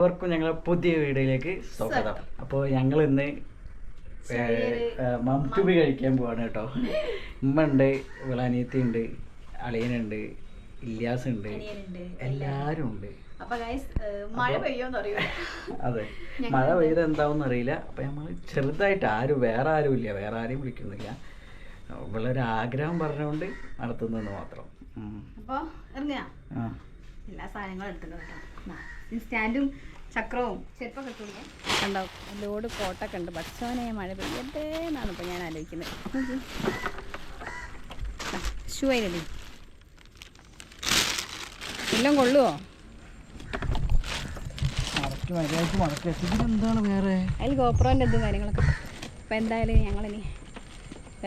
എല്ലാവർക്കും ഞങ്ങളെ പുതിയ വീഡിയോയിലേക്ക് സ്വാഗതം. അപ്പോൾ ഞങ്ങൾ ഇന്ന് മംതുബി കഴിക്കാൻ പോവാണ് കേട്ടോ. ഉമ്മ ഉണ്ട് വിളാനീത്തി ഉണ്ട് അളിയനുണ്ട് ഇല്യാസ് ഉണ്ട് എല്ലാരും ഉണ്ട്. മഴ അതെ. മഴ പെയ്ത എന്താവും അറിയില്ല. അപ്പൊ നമ്മൾ ചെറുതായിട്ട് ആരും വേറെ ആരും ഇല്ല. വേറെ ആരെയും വിളിക്കുന്നില്ല. ഇവളൊരു ആഗ്രഹം പറഞ്ഞുകൊണ്ട് നടത്തുന്നെന്ന് മാത്രം. അപ്പോൾ എല്ലാ സാധനങ്ങളും എടുത്തിട്ടുണ്ട് സ്റ്റാൻഡും ചക്രവും. ചെരുപ്പൊക്കെ ഇട്ടില്ലേ കണ്ടോ? ലോഡ് കോട്ടൊക്കെ ഉണ്ട്. ഭക്ഷണനെ മഴ പെയ്യട്ടേ എന്നാണ് ഇപ്പൊ ഞാൻ ആലോചിക്കുന്നത്. ഷൂ അതിലടി എല്ലാം കൊള്ളുവോ? മടക്കി മര്യാദയ്ക്ക് മടക്കി എന്താണ് വേറെ? അതിൽ ഗോപ്രോന്റെ എന്തും കാര്യങ്ങളൊക്കെ. അപ്പം എന്തായാലും ഞങ്ങളിനി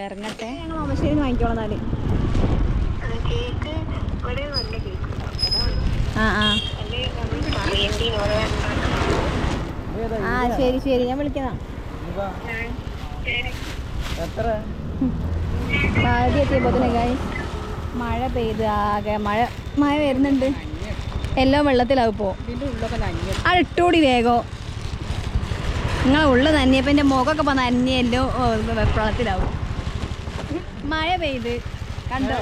ഇറങ്ങട്ടെ. ഞങ്ങൾ ഓമശ്ശേരി വാങ്ങിക്കോളാം എന്നാൽ. ആ ആ. ആ ശരി ശരി ഞാൻ വിളിക്കാം എത്ര? ആദ്യം എത്തിയപ്പോൾ ഗായ് മഴ പെയ്ത് ആകെ മഴ മഴ വരുന്നുണ്ട്. എല്ലാം വെള്ളത്തിലാവും ഇപ്പോൾ ആ ഇട്ടൂടി വേഗം. നിങ്ങൾ ഉള്ള നനഞ്ഞപ്പോൾ എന്റെ മുഖമൊക്കെ ഇപ്പോൾ നനഞ്ഞല്ലോ വെള്ളത്തിലാവും മഴ പെയ്ത് കണ്ടോ?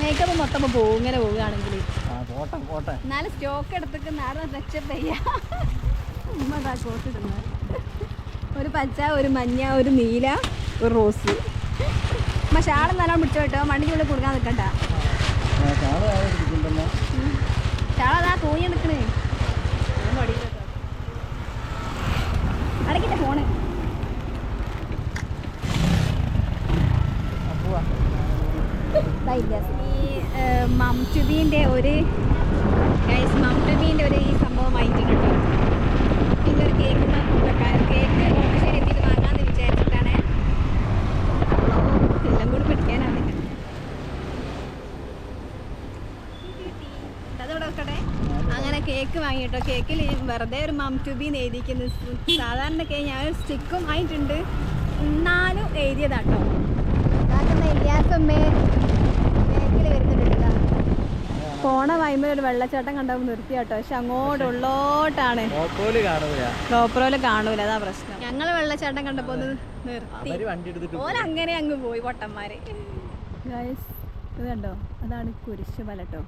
മേക്കപ്പ് മൊത്തം പോകും ഇങ്ങനെ പോവുകയാണെങ്കിൽ ആ പോട്ടെ പോട്ടെ. എന്നാലും സ്റ്റോക്ക് എടുത്തേക്ക് നാളെ സെറ്റപ്പ് ചെയ്യാം ഒരു പച്ച ഒരു മഞ്ഞ ഒരു നീല ഒരു റോസ് അമ്മ ഷാൾ നല്ലോണം പിടിച്ചു കേട്ടോ. മണ്ണിനുള്ളിൽ കൊടുക്കാൻ നിൽക്കണ്ട. അതാ തൂങ്ങി നിൽക്കണേ. അടക്കിട്ട ഫോണ് മംറ്റുബീന്റെ ഒരു ഗൈസ് മംറ്റുബീന്റെ ഒരു ഈ സംഭവം വാങ്ങിയിട്ടുണ്ട് കേട്ടോ പിന്നെ ഒരു കേക്ക് വെക്കാൻ കേക്ക് ഓമശ്ശേരി എത്തിയിട്ട് വാങ്ങാമെന്ന് വിചാരിച്ചിട്ടാണ് എല്ലാം കൂടി പിടിക്കാനാവില്ല വെക്കട്ടെ അങ്ങനെ കേക്ക് വാങ്ങിട്ടോ കേക്കിൽ വെറുതെ ഒരു മംറ്റുബീന്ന് എഴുതിയിരിക്കുന്നു. സാധാരണ കേക്ക് ഞാൻ ഒരു സ്റ്റിക്കും ആയിട്ടുണ്ട്. എന്നാലും എഴുതിയതാട്ടോ. കാരണം ഇല്ലാസമ്മേ കേക്കിൽ വരുന്നുണ്ട് പോണ വൈകുമ്പോൾ ഒരു വെള്ളച്ചാട്ടം കണ്ടപ്പോൾ നിർത്തിയാട്ടോ. പക്ഷെ അങ്ങോട്ട് ഉള്ളോട്ടാണ്. ഗോപ്രോയിൽ കാണൂല. അതാ പ്രശ്നം. ഞങ്ങൾ വെള്ളച്ചാട്ടം കണ്ടപ്പോ നിർത്തി. അവർ വണ്ടി എടുത്തിട്ട് ഓല അങ്ങനെ അങ്ങ് പോയി പൊട്ടന്മാര്. ഇത് കണ്ടോ? അതാണ് കുരിശ് മല കേട്ടോ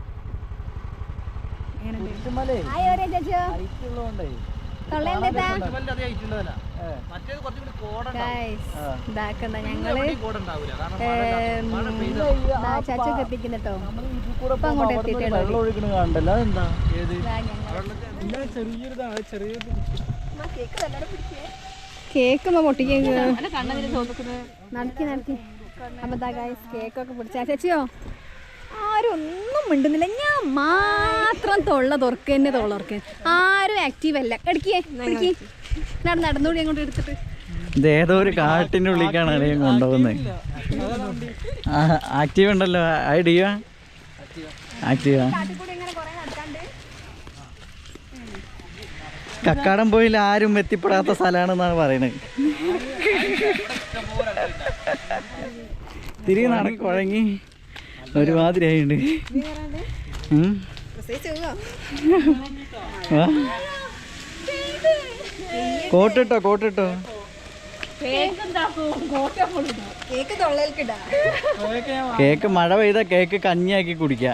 അങ്ങോട്ട് ഞങ്ങൾ. ചെറിയൊരിതാണ്. ചെറിയൊരു കേക്ക് പൊട്ടിക്ക് നടക്കി നടക്കി. അപ്പൊ കേക്കൊക്കെ പിടിച്ചാ ചേച്ചിയോ? ആരും ഒന്നും മിണ്ടുന്നില്ല. ഞാൻ മാത്രം തൊള്ള തുറക്ക് തന്നെ തൊള്ള തുറക്ക്. ആരും ആക്റ്റീവ് അല്ല. എടുക്കിയേ എടുക്കി നട നടന്നുകൂടി അങ്ങോട്ട് എടുത്തിട്ട്. ഇത് ഏതോ ഒരു ഉള്ളിലേക്കാണ് കൊണ്ടുപോകുന്നത്. ആക്റ്റീവ് ഉണ്ടല്ലോ. ഐഡിയ ആക്റ്റീവ കക്കാടം പോയിൽ ആരും എത്തിപ്പെടാത്ത സ്ഥലമാണെന്നാണ് പറയുന്നത്. തിരികെ നടക്കി കുഴങ്ങി. ഒരുമാതിരി. കോട്ടിട്ടോ കോട്ടിട്ടോ? കേക്ക് മഴ പെയ്ത കേക്ക് കഞ്ഞിയാക്കി കുടിക്ക.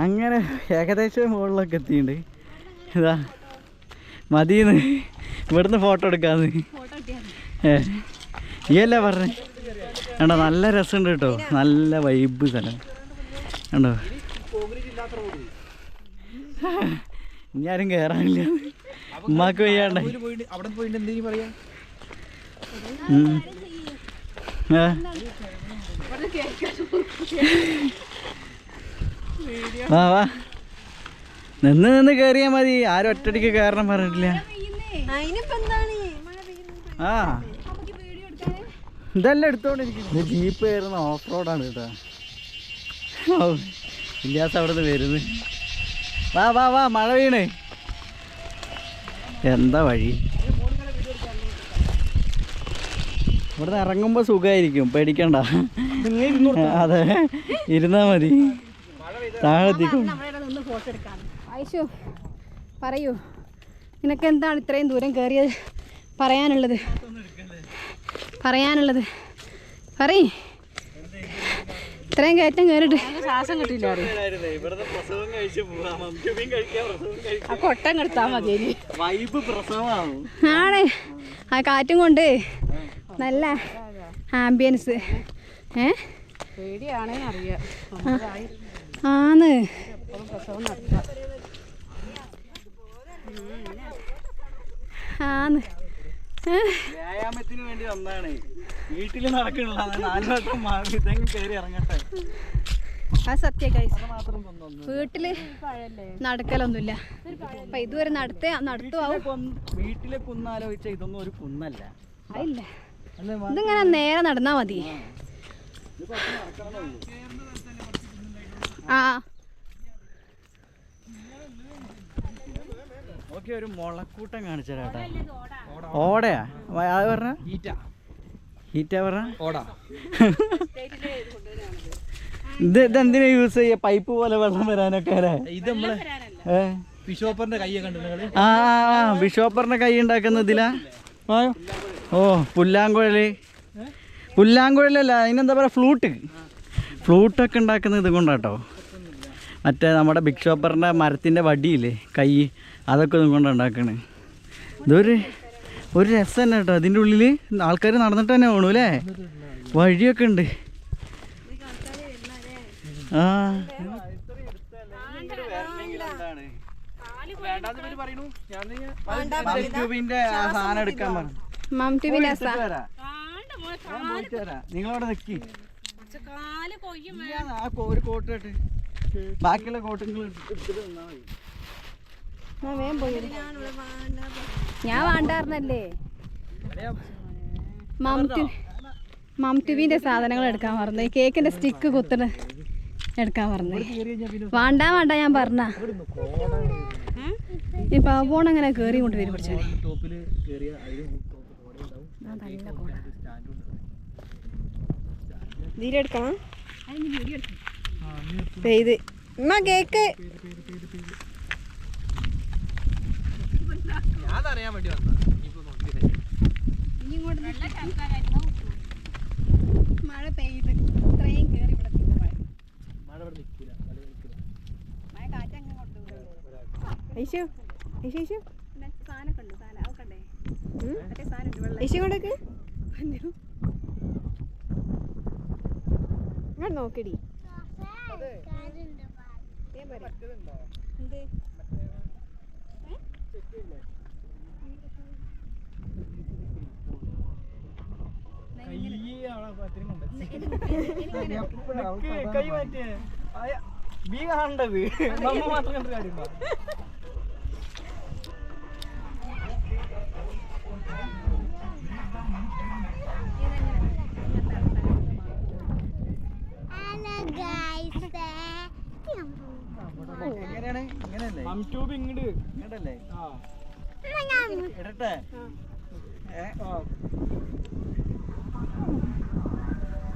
അങ്ങനെ ഏകദേശം മുകളിലൊക്കെ എത്തിയിട്ടുണ്ട് ഇതാ. മതിന്ന്. ഇവിടുന്ന് ഫോട്ടോ എടുക്കാന്ന്. ഫോട്ടോ ഏ പറഞ്ഞേ? കണ്ടോ നല്ല രസമുണ്ട് കേട്ടോ. നല്ല വൈബ് സ്ഥലം. കണ്ടോ? ഇനി ആരും കയറാനില്ല ഉമ്മാക്ക് വയ്യാണ്ട്? വാ വാ. നിന്ന് നിന്ന് കയറിയാ മതി. ആരും ഒറ്റടിക്ക് കയറണം പറഞ്ഞിട്ടില്ല. ആ. ഇതെല്ലാം എടുത്തോണ്ടിരിക്കുന്നു. ജീപ്പ് കയറുന്ന ഓഫ് റോഡാണ് കേട്ടോ. ഇല്ലാസ് ഇല്ലാത്ത അവിടെ നിന്ന് വരുന്നത് വാ വാ വാ മഴ വീണേ. എന്താ വഴി? ഇവിടുന്ന് ഇറങ്ങുമ്പോൾ സുഖമായിരിക്കും പേടിക്കണ്ട. അതെ ഇരുന്നാ മതി. താഴെ എത്തിക്കും നിന്ന് ഫോട്ടോ എടുക്കാം. ആയിഷു പറയൂ. നിനക്ക് എന്താണ് ഇത്രയും ദൂരം കയറിയത് പറയാനുള്ളത്? പറയാനുള്ളത്. പറയ്. ഇത്രയും കയറ്റം കയറിട്ട്. ശ്വാസം കിട്ടില്ല ഇവിടുത്തെ പ്രസവം കഴിച്ച് പോവാം. മംജുബിയും കഴിക്കാം പ്രസവം കഴിക്കാം. ആ കൊട്ടം കെടുത്താ മതി ആണ്. ആ കാറ്റും കൊണ്ട് നല്ല ആംബിയൻസ് ഏ? ആന്ന് ആന്ന്? വ്യായാമത്തിന് വേണ്ടി വന്നാണ് വീട്ടിൽ നടക്കണില്ല. നാല് വട്ടം മാറി ഇതെങ്കിലും കയറി ഇറങ്ങട്ടെ. ആ സത്യ വീട്ടിൽ നടക്കലൊന്നുമില്ല. അപ്പൊ ഇതുവരെ നടത്തേ നടത്തുവാവും. വീട്ടിലെ കുന്നാലോചിച്ച ഇതൊന്നും ഒരു കുന്നല്ല. ഇതിങ്ങനെ നേരെ നടന്നാ മതി. ആ. ഓക്കെ ഒരു മുളക്കൂട്ടം കാണിച്ചേരാട്ടാ ഓടയാ? അത് പറഞ്ഞ? ഹീറ്റാ. പറഞ്ഞ? ഓടാ. ഇത് ഇതെന്തിനാ യൂസ് ചെയ്യ? പൈപ്പ് പോലെ വെള്ളം വരാനൊക്കെ അല്ലേ? ഇത് നമ്മൾ ബിഷോപ്പറിന്റെ കയ്യൊക്കെ കണ്ടു ആ ആ, ബിഷോപ്പറിന്റെ കൈ ഉണ്ടാക്കുന്ന ഇതിലാ. ഓ പുല്ലാങ്കുഴൽ. പുല്ലാങ്കുഴലല്ല അതിനെന്താ പറയാ ഫ്ലൂട്ട്. ഫ്ലൂട്ടൊക്കെ ഉണ്ടാക്കുന്നത് ഇത് കൊണ്ടാട്ടോ. മറ്റേ നമ്മുടെ ബിഗ് ഷോപ്പറിന്റെ മരത്തിന്റെ വടിയില്ലേ കൈ അതൊക്കെ കൊണ്ടാണ് ഉണ്ടാക്കണേ. ഇതൊരു ഒരു രസം തന്നെ കേട്ടോ. അതിന്റെ ഉള്ളിൽ ആൾക്കാർ നടന്നിട്ട് തന്നെ വേണു അല്ലേ? വഴിയൊക്കെ ഉണ്ട്. ആ. സാധനം എടുക്കാൻ പറഞ്ഞു. നിങ്ങളവിടെ നിക്കി. ആ ഒരു കോട്ട് ബാക്കിയുള്ള കോട്ടുകൾ എടുത്തിട്ട് നിന്നാ മതി. ഞാൻ വേണ്ടാർന്നല്ലേ? മം ടി മം ടിവിന്റെ സാധനങ്ങൾ എടുക്കാൻ പറഞ്ഞു കേക്കിന്റെ സ്റ്റിക്ക് കുത്തണ എടുക്കാൻ പറഞ്ഞു വേണ്ട വേണ്ട ഞാൻ പറഞ്ഞ. ഈ പാവോൺ അങ്ങനെ കേറി കൊണ്ട് വരും അതിന് ഇതിലെടുക്കണം പെയ്ത്. ഉമ്മ കേക്ക്. വേണ്ടി നോക്കിയില്ലേ മഴ പെയ്ത് ഇത്രയും കേറി ഇവിടെ എത്തിയപ്പോ മഴ മഴ ഇവിടെ നിൽക്കൂല മഴ നിൽക്കില്ല. മഴ കാറ്റങ്ങനെ കൊണ്ടുപോകും. ഐശു ഐശു ഐശു. സാധനമൊക്കെ ഉണ്ട് സാധനം. അതൊക്കെ മറ്റേ സാധനം ഉണ്ട് വെള്ളം ഐശു കൊണ്ടേക്ക് ഇങ്ങോട്ട് നോക്കടി. കൈ മാറ്റിയേ. ബി കാണേണ്ടത്. നമ്മ മാത്രം കണ്ടു കാര്യമില്ല മം ട്യൂബ് ഇങ്ങോട്ട് ഇങ്ങോട്ടല്ലേ ഇടട്ടെ?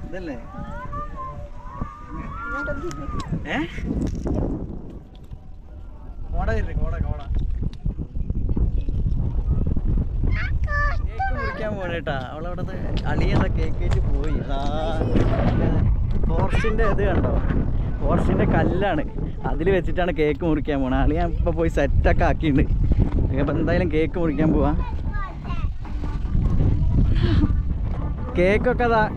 ഇതല്ലേ? ഏ? കോട ഇല്ലേ കോട കോട. കേക്ക് മുറിക്കാൻ പോണേട്ടാ അവളവിടെ അളിയത കേക്കേറ്റ് പോയി. ഫോറസ്റ്റിന്റെ ഇത് കണ്ടോ? ഫോറസ്റ്റിന്റെ കല്ലാണ്. അതിൽ വെച്ചിട്ടാണ് കേക്ക് മുറിക്കാൻ പോണത് അളിയാൻ ഇപ്പൊ പോയി സെറ്റൊക്കെ ആക്കിയിട്ടുണ്ട് അപ്പൊ എന്തായാലും കേക്ക് മുറിക്കാൻ പോവാ. കേക്കൊക്കെ അതാ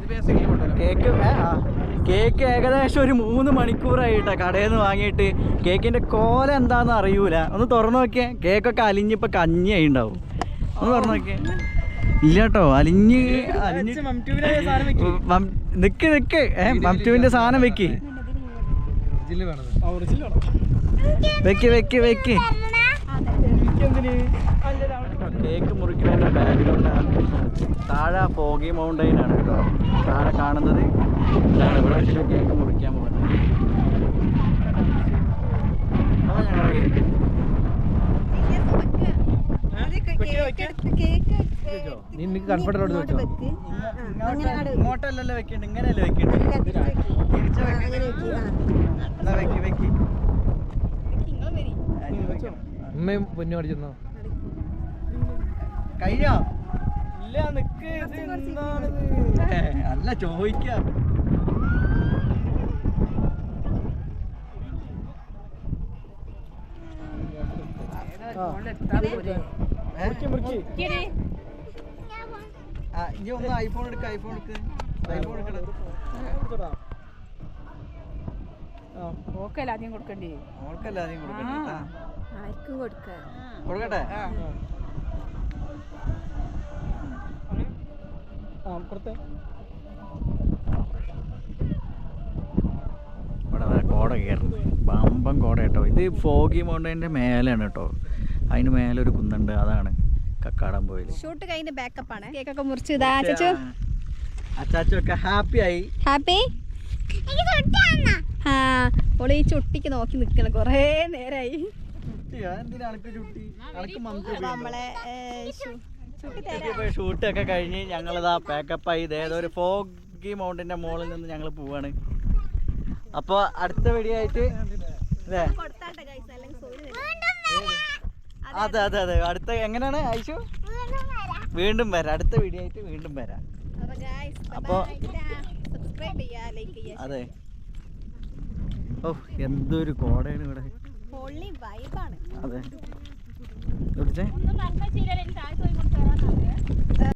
കേക്ക് ആ. കേക്ക് ഏകദേശം ഒരു മൂന്ന് മണിക്കൂറായിട്ടാ കടയിൽ നിന്ന് വാങ്ങിയിട്ട് കേക്കിന്റെ കോല എന്താന്ന് അറിയൂല. ഒന്ന് തുറന്നു നോക്കിയേ. കേക്കൊക്കെ അലിഞ്ഞിപ്പോൾ കഞ്ഞിയായി ഉണ്ടാവും. ഒന്ന് തുറന്നു നോക്കിയേ. ഇല്ല കേട്ടോ അലിഞ്ഞ്. അലിഞ്ഞ് മം- നിക്ക് നിക്ക്. ഏ മംറ്റുവിന്റെ സാധനം വെക്ക്. ഒറിജിനൽ വേണത് ഒറിജിനൽ വേണം. വെക്ക് വെക്ക് വെക്ക്. കേക്ക് മുറിക്കുന്നതിന്റെ ബാക്ക്ഗ്രൗണ്ടാണ് താഴെ ഫോഗി മൗണ്ടൈൻ ആണ് കേട്ടോ. താഴെ കാണുന്നത് ഇതാണ്. ഇവിടെ വെച്ചിട്ട് കേക്ക് മുറിക്കാൻ പോകുന്നത്. അതാണ് ഞങ്ങളുടെ കേക്ക്. നിനക്ക് കംഫർട്ടബിൾ ഇങ്ങോട്ട് വെച്ചോ. ഇങ്ങോട്ടല്ലല്ലോ വെക്കണ്ട? ഇങ്ങനെയല്ലേ വെക്കണ്ട? തിരിച്ച് വെക്ക്. വെക്ക്. അമ്മയും പൊന്നു അടിച്ചെന്നോ? കഴിഞ്ഞോ? ഇല്ല നിക്ക്. അല്ല ചോദിക്കാം? ആ, ഇനി ഒന്ന് ഐഫോൺ എടുക്ക ഐഫോൺ എടുക്ക്. ഐഫോൺ എടുക്കണം ഓക്കല്ല ആദ്യം കൊടുക്കണ്ടേ? ഓൾക്കല്ല ആദ്യം കൊടുക്കണ്ടേ? കേട്ടാ. ആർക്കും കൊടുക്കാം. കൊടുക്കട്ടെ? ആ. കൊടുത്തേ. ഇവിടെ ദാ കോട കയറുന്നു. ബമ്പം കോട കേട്ടോ. ഇത് ഫോഗി മൗണ്ടൈന്റെ മേലാണ് കേട്ടോ. അതിന് മേലെ ഒരു കുന്നുണ്ട് അതാണ് കക്കാടം പോയി ഷൂട്ട് കഴിഞ്ഞ് ബാക്കപ്പ് ആണ്. കേക്കൊക്കെ മുറിച്ച് ഇതാ ചച്ചു അച്ചാച്ചു. ഒക്കെ ഹാപ്പി ആയി. ഹാപ്പി ആ ഓൾ ഈ ചുട്ടിക്ക് നോക്കി നിക്കണം കൊറേ നേരായി. നമ്മളെ ഷൂട്ടൊക്കെ കഴിഞ്ഞ് ഞങ്ങളിതാ പാക്കപ്പായി ഇതേതോ ഒരു ഫോഗി മൗണ്ടിന്റെ മുകളിൽ നിന്ന് ഞങ്ങൾ പോവാണ്. അപ്പോൾ അടുത്ത വെടിയായിട്ട് അല്ലേ? അതെ അതെ അതെ. അടുത്ത എങ്ങനെയാണ് ഐശു? വീണ്ടും വരാം. അടുത്ത വീഡിയോ ആയിട്ട് വീണ്ടും വരാം. അപ്പൊ അതെ. ഓ എന്തൊരു കോടയാണ് ഇവിടെ. അതെ.